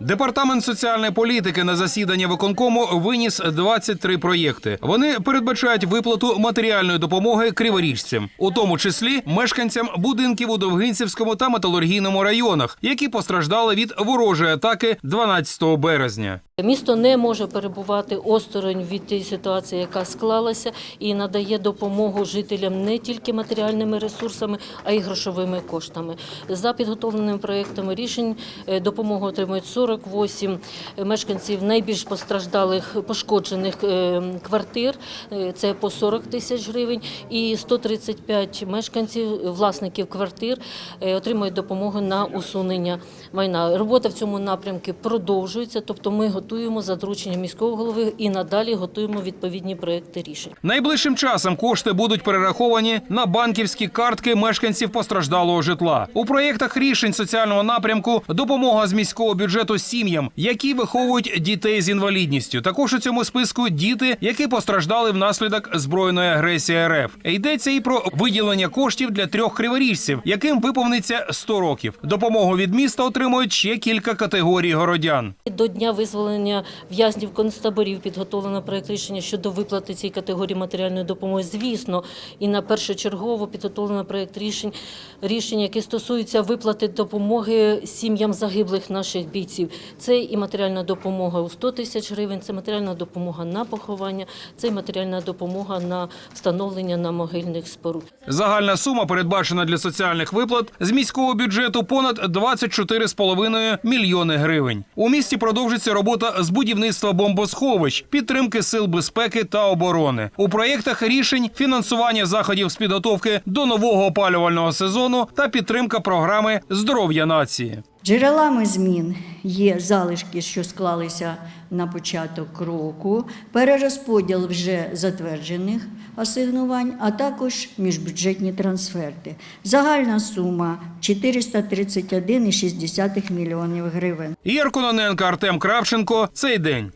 Департамент соціальної політики на засідання виконкому виніс 23 проєкти. Вони передбачають виплату матеріальної допомоги криворіжцям, у тому числі мешканцям будинків у Довгинцівському та металургійному районах, які постраждали від ворожої атаки 12 березня. Місто не може перебувати осторонь від тієї ситуації, яка склалася, і надає допомогу жителям не тільки матеріальними ресурсами, а й грошовими коштами. За підготовленими проектами рішень е, допомогу отримують 48 мешканців найбільш постраждалих пошкоджених е, квартир. Е, Це по 40 тисяч гривень, і 135 мешканців, власників квартир, отримують допомогу на усунення майна. Робота в цьому напрямку продовжується, тобто ми готуємо за дорученням міського голови і надалі готуємо відповідні проекти рішень. Найближчим часом кошти будуть перераховані на банківські картки мешканців постраждалого житла. У проєктах рішень соціального напрямку допомога з міського бюджету сім'ям, які виховують дітей з інвалідністю. Також у цьому списку діти, які постраждали внаслідок збройної агресії РФ. Йдеться і про виділення коштів для трьох криворіжців, яким виповниться 100 років. Допомогу від міста отримують ще кілька категорій городян. До дня визволення в'язнів концтаборів підготовлено проект рішення щодо виплати цій категорії матеріальної допомоги. Звісно, і на першочергово підготовлено проект рішень, рішення, які стосуються виплати допомоги сім'ям загиблих наших бійців. Це і матеріальна допомога у 100 тисяч гривень, це матеріальна допомога на поховання, це і матеріальна допомога на встановлення на могильних споруд. Загальна сума, передбачена для соціальних виплат з міського бюджету, понад 24,5 мільйони гривень. У місті продовжиться робота з будівництва бомбосховищ, підтримки сил безпеки та оборони. У проєктах рішень фінансування заходів з підготовки до нового опалювального сезону та підтримка програми здоров'я нації. Джерелами змін є залишки, що склалися на початок року, перерозподіл вже затверджених асигнувань, а також міжбюджетні трансферти. Загальна сума 431,6 мільйонів гривень. Ігор Кононенко, Артем Кравченко. Цей день.